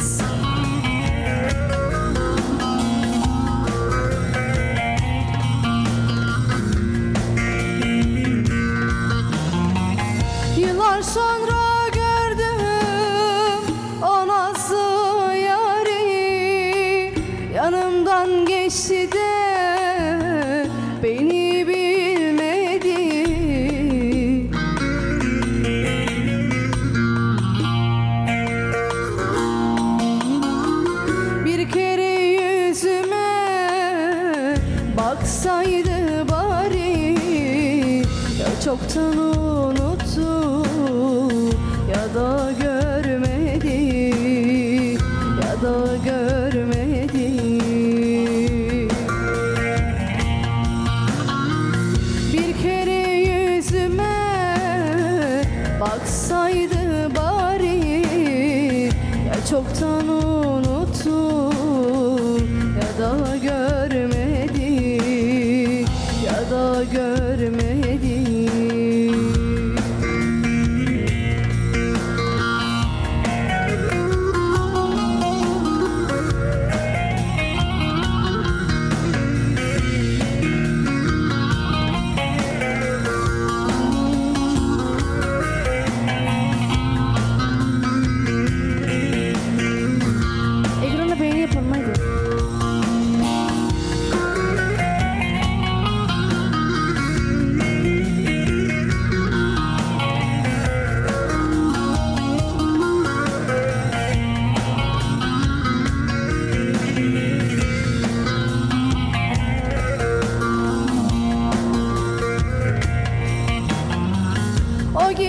Thanks. baksaydı bari Ya çoktan unuttu ya da görmedi Ya da görmedi. Bir kere yüzüme baksaydı bari Ya çoktan unuttu. Ya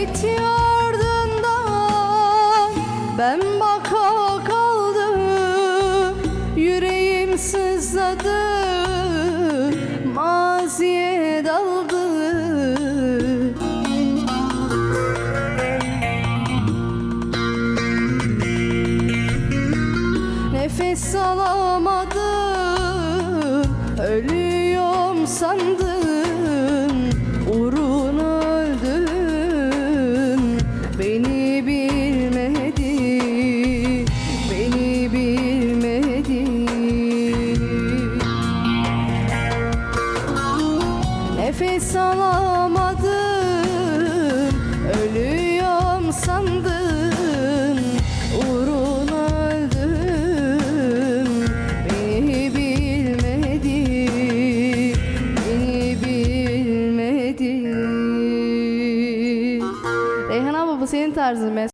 gitti ardından ben baka kaldım. Yüreğim sızladı maziye daldı. Nefes alamadım alamadım Ölüyorum sandım Uğruna öldüm. Beni bilmedi Beni bilmedi. Reyhan abla bu senin tarzın